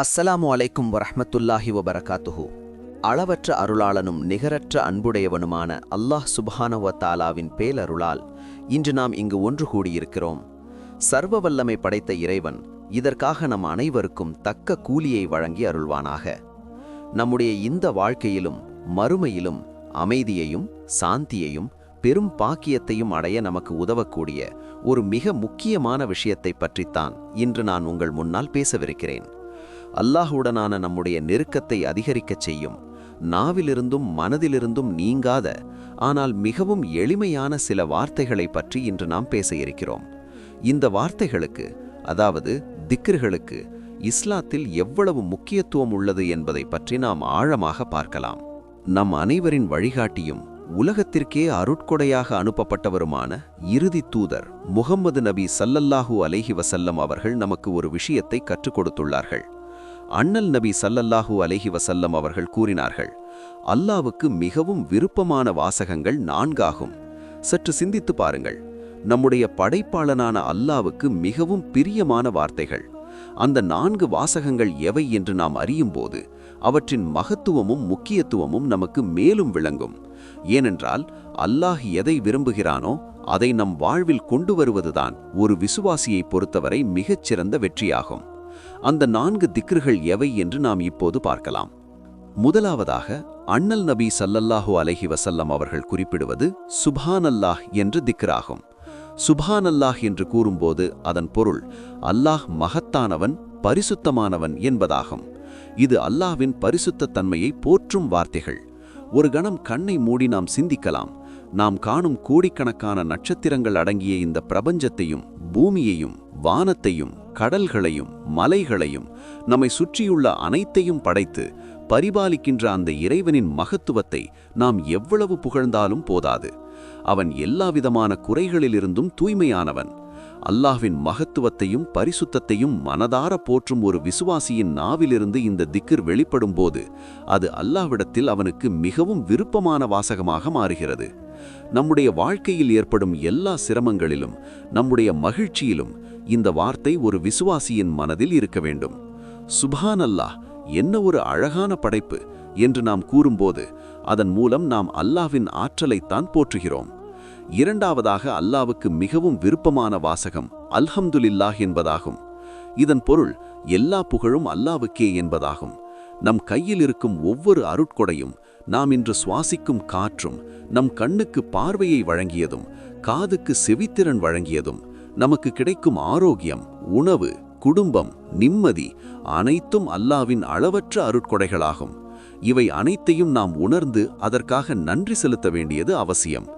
அஸ்ஸலாமு அலைக்கும் வரஹமத்துல்லாஹி வபரகாத்துஹு. அளவற்ற அருளாளனும் நிகரற்ற அன்புடையவனுமான அல்லாஹ் சுபானவ தாலாவின் பேலருளால் இன்று நாம் இங்கு ஒன்று கூடியிருக்கிறோம். சர்வ வல்லமை படைத்த இறைவன் இதற்காக நம் அனைவருக்கும் தக்க கூலியை வழங்கி அருள்வானாக. நம்முடைய இந்த வாழ்க்கையிலும் மறுமையிலும் அமைதியையும் சாந்தியையும் பெரும் பாக்கியத்தையும் அடைய நமக்கு உதவக்கூடிய ஒரு மிக முக்கியமான விஷயத்தை பற்றித்தான் இன்று நான் உங்கள் முன்னால் பேசவிருக்கிறேன். அல்லாஹுடனான நம்முடைய நெருக்கத்தை அதிகரிக்கச் செய்யும். நாவிலிருந்தும் மனதிலிருந்தும் நீங்காத ஆனால் மிகவும் எளிமையான சில வார்த்தைகளை பற்றி இன்று நாம் பேச இருக்கிறோம் இந்த வார்த்தைகளுக்கு அதாவது திக்ர்களுக்கு இஸ்லாத்தில் எவ்வளவு முக்கியத்துவம் உள்ளது என்பதை பற்றி நாம் ஆழமாக பார்க்கலாம். நம் அனைவரின் வழிகாட்டியும் உலகத்திற்கே அருட்கொடையாக அனுப்பப்பட்டவருமான இறுதி தூதர் முகம்மது நபி சல்லல்லாஹூ அலைஹி வசல்லம் அவர்கள் நமக்கு ஒரு விஷயத்தை கற்றுக் கொடுத்துள்ளார்கள். அண்ணல் நபி சல்லல்லாஹூ அலஹி வசல்லம் அவர்கள் கூறினார்கள் அல்லாவுக்கு மிகவும் விருப்பமான வாசகங்கள் நான்காகும். சற்று சிந்தித்து பாருங்கள். நம்முடைய படைப்பாளனான அல்லாவுக்கு மிகவும் பிரியமான வார்த்தைகள். அந்த நான்கு வாசகங்கள் எவை என்று நாம் அறியும்போது அவற்றின் மகத்துவமும் முக்கியத்துவமும் நமக்கு மேலும் விளங்கும். ஏனென்றால் அல்லாஹ் எதை விரும்புகிறானோ அதை நம் வாழ்வில் கொண்டு வருவதுதான் ஒரு விசுவாசியை பொறுத்தவரை மிகச்சிறந்த வெற்றியாகும். அந்த நான்கு திக்ருகள் எவை என்று நாம் இப்போது பார்க்கலாம். முதலாவதாக அண்ணல் நபி சல்லல்லாஹு அலஹி வசல்லம் அவர்கள் குறிப்பிடுவது சுபானல்லாஹ் என்று திக்ராகும். சுபானல்லாஹ் என்று கூறும்போது அதன் பொருள் அல்லாஹ் மகத்தானவன் பரிசுத்தமானவன் என்பதாகும். இது அல்லாஹ்வின் பரிசுத்த தன்மையை போற்றும் வார்த்தைகள். ஒரு கணம் கண்ணை மூடி நாம் சிந்திக்கலாம். நாம் காணும் கோடிக்கணக்கான நட்சத்திரங்கள் அடங்கிய இந்த பிரபஞ்சத்தையும் பூமியையும் வானத்தையும் கடல்களையும் மலைகளையும் நம்மை சுற்றியுள்ள அனைத்தையும் படைத்து பரிபாலிக்கின்ற அந்த இறைவனின் மகத்துவத்தை நாம் எவ்வளவு புகழ்ந்தாலும் போதாது. அவன் எல்லாவிதமான குறைகளிலிருந்தும் தூய்மையானவன். அல்லாஹ்வின் மகத்துவத்தையும் பரிசுத்தத்தையும் மனதார போற்றும் ஒரு விசுவாசியின் நாவிலிருந்து இந்த திக்கிர் வெளிப்படும்போது அது அல்லாஹ்விடத்தில் அவனுக்கு மிகவும் விருப்பமான வாசகமாக மாறுகிறது. நம்முடைய வாழ்க்கையில் ஏற்படும் எல்லா சிரமங்களிலும் நம்முடைய மகிழ்ச்சியிலும் இந்த வார்த்தை ஒரு விசுவாசியின் மனதில் இருக்க வேண்டும். சுபான் அல்லாஹ் என்ன ஒரு அழகான படைப்பு என்று நாம் கூறும்போது அதன் மூலம் நாம் அல்லாவின் ஆற்றலைத்தான் போற்றுகிறோம். இரண்டாவதாக அல்லாவுக்கு மிகவும் விருப்பமான வாசகம் அல்ஹம்துலில்லாஹ் என்பதாகும். இதன் பொருள் எல்லா புகழும் அல்லாவுக்கே என்பதாகும். நம் கையில் இருக்கும் ஒவ்வொரு அருட்கொடையும் நாம் இன்று சுவாசிக்கும் காற்றும் நம் கண்ணுக்கு பார்வையை வழங்கியதும் காதுக்கு செவித்திறன் வழங்கியதும் நமக்கு கிடைக்கும் ஆரோக்கியம் உணவு குடும்பம் நிம்மதி அனைத்தும் அல்லாவின் அளவற்ற அருட்கொடைகளாகும். இவை அனைத்தையும் நாம் உணர்ந்து அதற்காக நன்றி செலுத்த வேண்டியது அவசியம்.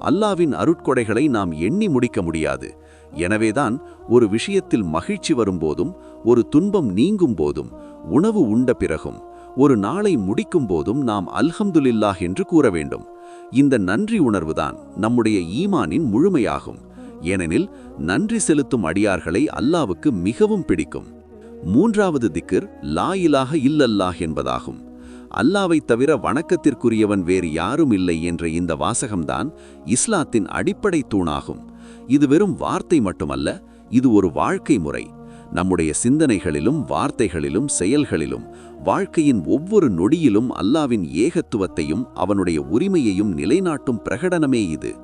அல்லாவின் அருட்கொடைகளை நாம் எண்ணி முடிக்க முடியாது. எனவேதான் ஒரு விஷயத்தில் மகிழ்ச்சி வரும்போதும் ஒரு துன்பம் நீங்கும் போதும் உணவு உண்ட பிறகும் ஒரு நாளை முடிக்கும் போதும் நாம் அல்ஹம்துலில்லாஹ் என்று கூற வேண்டும். இந்த நன்றி உணர்வுதான் நம்முடைய ஈமானின் முழுமையாகும். ஏனெனில் நன்றி செலுத்தும் அடியார்களை அல்லாவுக்கு மிகவும் பிடிக்கும். மூன்றாவது திக்கிர் லா இலாக இல்லல்லாஹ் என்பதாகும். அல்லாவை தவிர வணக்கத்திற்குரியவன் வேறு யாரும் இல்லை என்ற இந்த வாசகம்தான் இஸ்லாத்தின் அடிப்படை தூணாகும். இது வெறும் வார்த்தை மட்டுமல்ல இது ஒரு வாழ்க்கை முறை. நம்முடைய சிந்தனைகளிலும் வார்த்தைகளிலும் செயல்களிலும் வாழ்க்கையின் ஒவ்வொரு நொடியிலும் அல்லாவின் ஏகத்துவத்தையும் அவனுடைய உரிமையையும் நிலைநாட்டும் பிரகடனமே இது.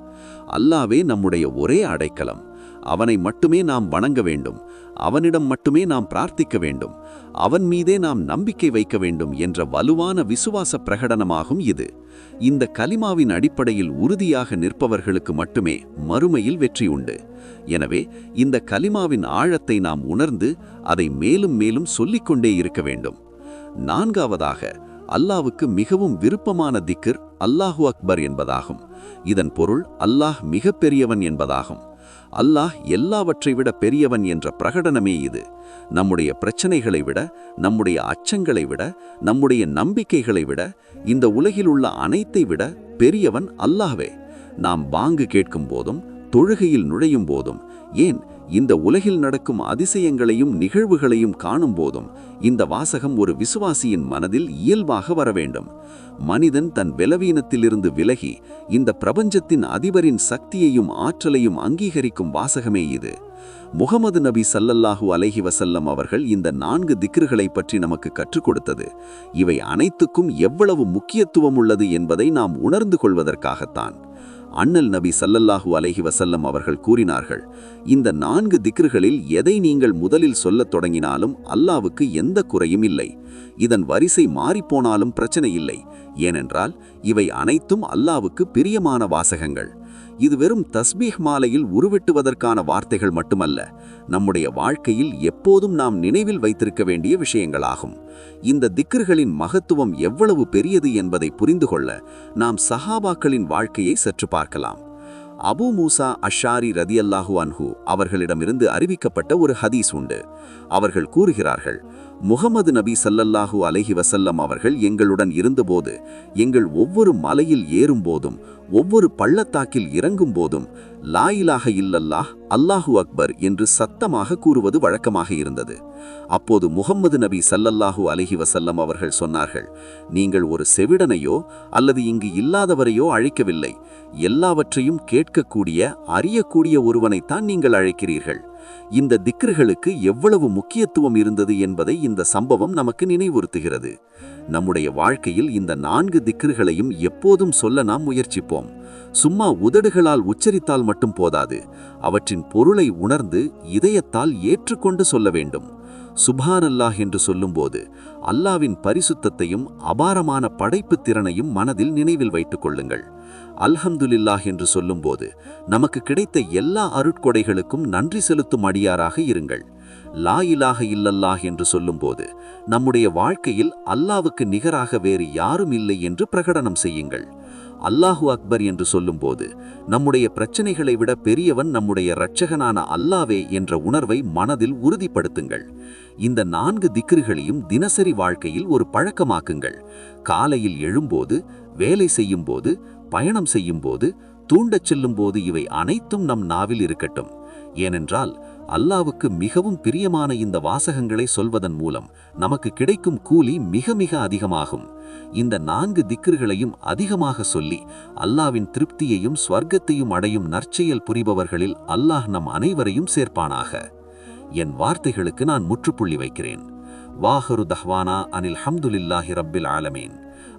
அல்லாவே நம்முடைய ஒரே அடைக்கலம். அவனை மட்டுமே நாம் வணங்க வேண்டும். அவனிடம் மட்டுமே நாம் பிரார்த்திக்க வேண்டும். அவன் மீதே நாம் நம்பிக்கை வைக்க வேண்டும் என்ற வலுவான விசுவாச பிரகடனமாகும் இது. இந்த கலிமாவின் அடிப்படையில் உறுதியாக நிற்பவர்களுக்கு மட்டுமே மறுமையில் வெற்றி உண்டு. எனவே இந்த கலிமாவின் ஆழத்தை நாம் உணர்ந்து அதை மேலும் மேலும் சொல்லிக்கொண்டே இருக்க வேண்டும். நான்காவதாக அல்லாவுக்கு மிகவும் விருப்பமான திக்கர் அல்லாஹு அக்பர் என்பதாகும். இதன் பொருள் அல்லாஹ் மிகப்பெரியவன் என்பதாகும். அல்லாஹ் எல்லாவற்றை விட பெரியவன் என்ற பிரகடனமே இது. நம்முடைய பிரச்சனைகளை விட நம்முடைய அச்சங்களை விட நம்முடைய நம்பிக்கைகளை விட இந்த உலகில் உள்ள அனைத்தை விட பெரியவன் அல்லாஹ்வே. நாம் பாங்கு கேட்கும் போதும் தொழுகையில் நுழையும் போதும் ஏன் இந்த உலகில் நடக்கும் அதிசயங்களையும் நிகழ்வுகளையும் காணும் போதும் இந்த வாசகம் ஒரு விசுவாசியின் மனதில் இயல்பாக வர வேண்டும். மனிதன் தன் விலவீனத்திலிருந்து விலகி இந்த பிரபஞ்சத்தின் அதிபரின் சக்தியையும் ஆற்றலையும் அங்கீகரிக்கும் வாசகமே இது. முகமது நபி சல்லல்லாஹு அலஹி வசல்லம் அவர்கள் இந்த நான்கு திக்ருகளை பற்றி நமக்கு கற்றுக் கொடுத்தது. இவை அனைத்துக்கும் எவ்வளவு முக்கியத்துவம் உள்ளது என்பதை நாம் உணர்ந்து கொள்வதற்காகத்தான். அண்ணல் நபி சல்லல்லாஹு அலஹி வசல்லம் அவர்கள் கூறினார்கள் இந்த நான்கு திக்ருகளில் எதை நீங்கள் முதலில் சொல்லத் தொடங்கினாலும் அல்லாவுக்கு எந்த குறையும் இல்லை. இதன் வரிசை மாறிப்போனாலும் பிரச்சனை இல்லை. ஏனென்றால் இவை அனைத்தும் அல்லாவுக்கு பிரியமான வாசகங்கள். இது வெறும் தஸ்பீஹ் மாலையில் உருவெட்டுவதற்கான வார்த்தைகள் மட்டுமல்ல நம்முடைய வாழ்க்கையில் எப்போதும் நாம் நினைவில் வைத்திருக்க வேண்டிய விஷயங்களாகும். இந்த திக்ருகளின் மகத்துவம் எவ்வளவு பெரியது என்பதை புரிந்து கொள்ள நாம் சஹாபாக்களின் வாழ்க்கையை சற்று பார்க்கலாம். அபு மூசா அஷாரி ரதியல்லாஹு அன்ஹு அவர்களிடமிருந்து அறிவிக்கப்பட்ட ஒரு ஹதீஸ் உண்டு. அவர்கள் கூறுகிறார்கள் முகமது நபி சல்லல்லாஹு அலஹி வசல்லம் அவர்கள் எங்களுடன் இருந்தபோது எங்கள் ஒவ்வொரு மலையில் ஏறும்போதும் ஒவ்வொரு பள்ளத்தாக்கில் இறங்கும் போதும் லாயிலாக இல்லல்லாஹ் அல்லாஹு அக்பர் என்று சத்தமாக கூறுவது வழக்கமாக இருந்தது. அப்போது முகம்மது நபி சல்லல்லாஹு அலஹி வசல்லம் அவர்கள் சொன்னார்கள் நீங்கள் ஒரு செவிடனையோ அல்லது இங்கு இல்லாதவரையோ அழைக்கவில்லை. எல்லாவற்றையும் கேட்கக்கூடிய அறியக்கூடிய ஒருவனைத்தான் நீங்கள் அழைக்கிறீர்கள். இந்த திக்ருகளுக்கு எவ்வளவு முக்கியத்துவம் இருந்தது என்பதை இந்த சம்பவம் நமக்கு நினைவுறுத்துகிறது. நம்முடைய வாழ்க்கையில் இந்த நான்கு திக்ருகளையும் எப்போதும் சொல்ல நாம் முயற்சிப்போம். சும்மா உதடுகளால் உச்சரித்தால் மட்டும் போதாது. அவற்றின் பொருளை உணர்ந்து இதயத்தால் ஏற்றுக்கொண்டு சொல்ல வேண்டும். சுபான் அல்லாஹ் என்று சொல்லும்போது அல்லாவின் பரிசுத்தத்தையும் அபாரமான படைப்பு திறனையும் மனதில் நினைவில் வைத்துக் கொள்ளுங்கள். அல்ஹம்துலில்லாஹ் என்று சொல்லும்போது நமக்கு கிடைத்த எல்லா அருட்கொடைகளுக்கும் நன்றி செலுத்தும் அடியாராக இருங்கள். லா இலாக இல்லல்லாஹ் என்று சொல்லும்போது நம்முடைய வாழ்க்கையில் அல்லாவுக்கு நிகராக வேறு யாரும் இல்லை என்று பிரகடனம் செய்யுங்கள். அல்லாஹு அக்பர் என்று சொல்லும்போது நம்முடைய பிரச்சனைகளை விட பெரியவன் நம்முடைய இரட்சகனான அல்லாவே என்ற உணர்வை மனதில் உறுதிப்படுத்துங்கள். இந்த நான்கு திக்ருகளையும் தினசரி வாழ்க்கையில் ஒரு பழக்கமாக்குங்கள். காலையில் எழும்போது வேலை செய்யும்போது பயணம் செய்யும்போது தூண்டச் செல்லும் போது இவை அனைத்தும் நம் நாவில் இருக்கட்டும். ஏனென்றால் அல்லாவுக்கு மிகவும் பிரியமான இந்த வாசகங்களை சொல்வதன் மூலம் நமக்கு கிடைக்கும் கூலி மிக மிக அதிகமாகும். இந்த நான்கு திக்கர்களையும் அதிகமாக சொல்லி அல்லாவின் திருப்தியையும் ஸ்வர்க்கத்தையும் அடையும் நற்செயல் புரிபவர்களில் அல்லாஹ் நம் அனைவரையும் சேர்ப்பானாக. என் வார்த்தைகளுக்கு நான் முற்றுப்புள்ளி வைக்கிறேன். வாஹரு தஹ்வானா அனில் ஹம்துலில்லாஹி ரப்பில் ஆலமீன்.